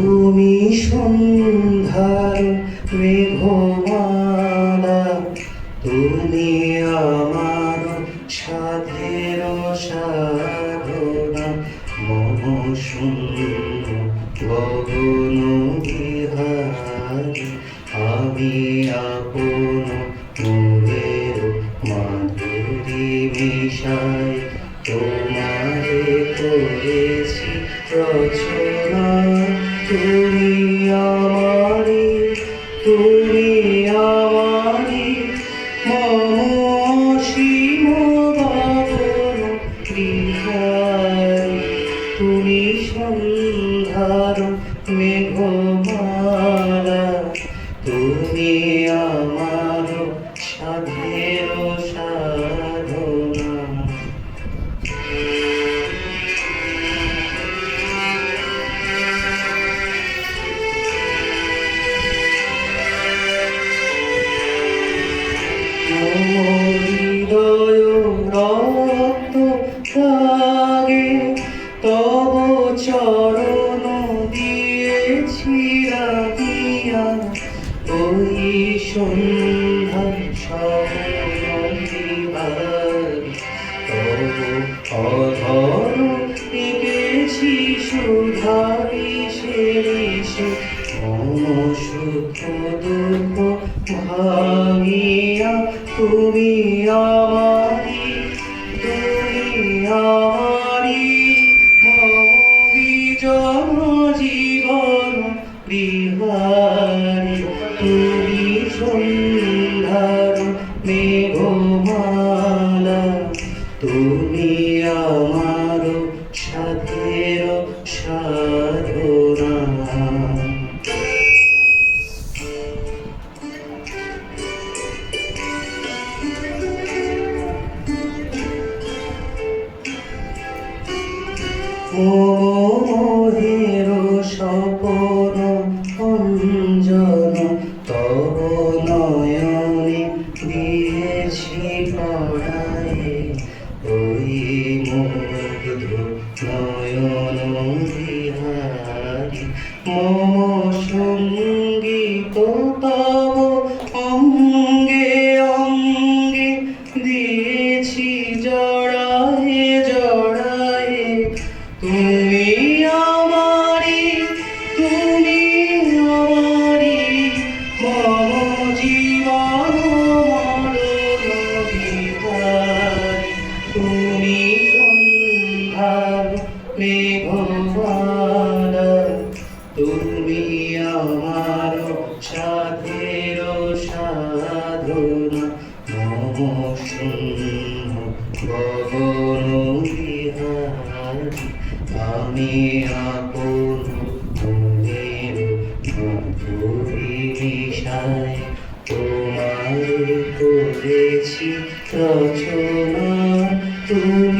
তুমি সন্ধ্যার মেঘমালা, তুমি আমার সাধের সাধনা। শূন্য গগন আমি আপন মোরের মাধুরী মিশাই তোমারে করেছি রচনা। তুমি আমারি তুমি আমারি মম বিহারী তুমি সন্ধ্যার মেঘমালা তুমি আমার সাধের সাধনা চরণ দিয়েছি রাখিয়া, ওই সন্ধ্যা সবারি তব অধর এঁকেছি সুধারি সে মম সুখ দুঃখ তুমি আমারি তুমি আমারি জীবন বিহারি তুমি সন্ধ্যার মেঘমালা তুমি আমার সাথের সাধনা। মোহের সপন অঞ্জন তব নয়নে দিয়েছি পড়ায়। ওই মুগ্ধ নয়ন বিহারি, মম সংগীত তব অঙ্গে অঙ্গে দিয়েছি জড়ায়ে জড়ায়ে। তুমি মেঘমালা তুমি আমার সাধের সাধনা মম গগন বিহারি আমি আপন মনের মধুরী মিশায় তোমার করেছি রচনা। তুমি